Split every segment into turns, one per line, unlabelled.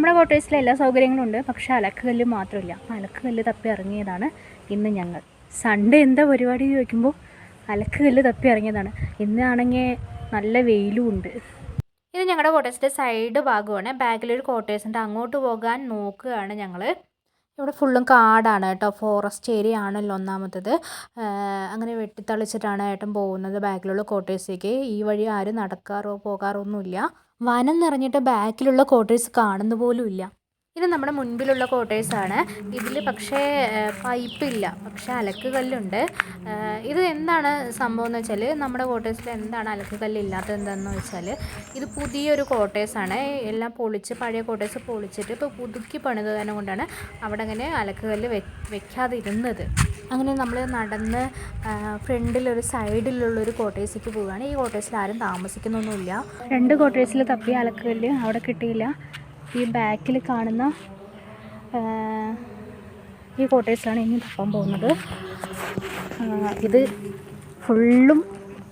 നമ്മുടെ ക്വാർട്ടേഴ്സിൽ എല്ലാ സൗകര്യങ്ങളും ഉണ്ട്. പക്ഷേ അലക്കുകല്ല് മാത്രമില്ല. അലക്കുകല്ല് തപ്പി ഇറങ്ങിയതാണ് ഇന്ന് ഞങ്ങൾ. സൺഡേ എന്താ പരിപാടി ചോദിക്കുമ്പോൾ അലക്കുകല്ല് തപ്പി ഇറങ്ങിയതാണ്. ഇന്നാണെങ്കിൽ നല്ല വെയിലും ഉണ്ട്. ഇത് ഞങ്ങളുടെ ക്വാർട്ടേഴ്സിന്റെ സൈഡ് ഭാഗമാണ്. ബാക്കിലൊരു ക്വാർട്ടേഴ്സ് ഉണ്ട്. അങ്ങോട്ട് പോകാൻ നോക്കുകയാണ് ഞങ്ങൾ ഇവിടെ ഫുള്ളും കാടാണ് കേട്ടോ. ഫോറസ്റ്റ് ഏരിയ ആണല്ലോ ഒന്നാമത്തത്. അങ്ങനെ വെട്ടിത്തളിച്ചിട്ടാണ് ഏട്ടൻ പോകുന്നത് ബാക്കിലുള്ള കോട്ടേഴ്സിലേക്ക് ഈ വഴി ആരും നടക്കാറോ പോകാറോ ഒന്നുമില്ല. വനം നിറഞ്ഞിട്ട് ബാക്കിലുള്ള കോട്ടേഴ്സ് കാണുന്ന പോലും ഇല്ല. ഇത് നമ്മുടെ മുൻപിലുള്ള ക്വാർട്ടേഴ്സാണ് ഇതിൽ പക്ഷേ പൈപ്പില്ല. പക്ഷേ അലക്ക് കല്ലുണ്ട് ഇത് എന്താണ് സംഭവം എന്ന് വെച്ചാൽ നമ്മുടെ കോട്ടേഴ്സിൽ എന്താണ് അലക്ക് കല്ല് ഇല്ലാത്തത് എന്താണെന്ന് വെച്ചാൽ ഇത് പുതിയൊരു ക്വാർട്ടേഴ്സാണ് എല്ലാം പൊളിച്ച് പഴയ കോട്ടേഴ്സ് പൊളിച്ചിട്ട് ഇപ്പോൾ പുതുക്കി പണിത് തന്നെ കൊണ്ടാണ് അവിടെ അങ്ങനെ അലക്ക് കല്ല് വെ വെക്കാതിരുന്നത്. അങ്ങനെ നമ്മൾ നടന്ന് ഫ്രണ്ടിലൊരു സൈഡിലുള്ളൊരു കോട്ടേഴ്സിലേക്ക് പോവുകയാണ് ഈ കോട്ടേഴ്സിൽ ആരും താമസിക്കുന്നൊന്നുമില്ല. രണ്ട് കോട്ടേഴ്സിൽ തപ്പി അലക്ക് കല്ല് അവിടെ കിട്ടിയില്ല. ഈ ബാക്കിൽ കാണുന്ന ഈ കോട്ടേഴ്സാണ് ഇനി തപ്പാൻ പോകുന്നത്. ഇത് ഫുള്ളും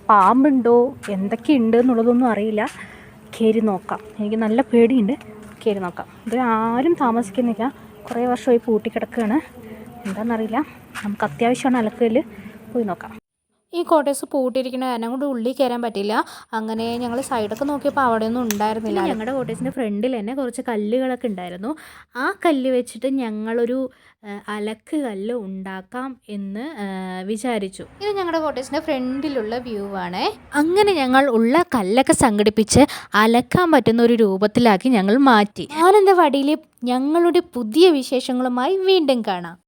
പാമ്പുണ്ടോ? എന്തൊക്കെയുണ്ട് എന്നുള്ളതൊന്നും അറിയില്ല. കയറി നോക്കാം. എനിക്ക് നല്ല പേടിയുണ്ട്. കയറി നോക്കാം. ഇത് ആരും താമസിക്കുന്നില്ല. കുറേ വർഷമായി പൂട്ടിക്കിടക്കുകയാണ്. എന്താണെന്നറിയില്ല. നമുക്ക് അത്യാവശ്യമാണ് അലക്കയിൽ പോയി നോക്കാം. ഈ കോട്ടേഴ്സ് പൂട്ടിയിരിക്കുന്ന കാരണം കൊണ്ട് ഉള്ളിൽ കയറാൻ പറ്റില്ല. അങ്ങനെ ഞങ്ങൾ സൈഡൊക്കെ നോക്കിയപ്പോൾ അവിടെയൊന്നും ഉണ്ടായിരുന്നില്ല. ഞങ്ങളുടെ കോട്ടേഴ്സിന്റെ ഫ്രണ്ടിൽ തന്നെ കുറച്ച് കല്ലുകളൊക്കെ ഉണ്ടായിരുന്നു. ആ കല്ല് വെച്ചിട്ട് ഞങ്ങളൊരു അലക്ക് കല്ല് ഉണ്ടാക്കാം എന്ന് വിചാരിച്ചു. ഇത് ഞങ്ങളുടെ കോട്ടേഴ്സിന്റെ ഫ്രണ്ടിലുള്ള വ്യൂ ആണ്. അങ്ങനെ ഞങ്ങൾ ഉള്ള കല്ലൊക്കെ സംഘടിപ്പിച്ച് അലക്കാൻ പറ്റുന്ന ഒരു രൂപത്തിലാക്കി ഞങ്ങൾ മാറ്റി. ആനന്ദവാടിയിലെ ഞങ്ങളുടെ പുതിയ വിശേഷങ്ങളുമായി വീണ്ടും കാണാം.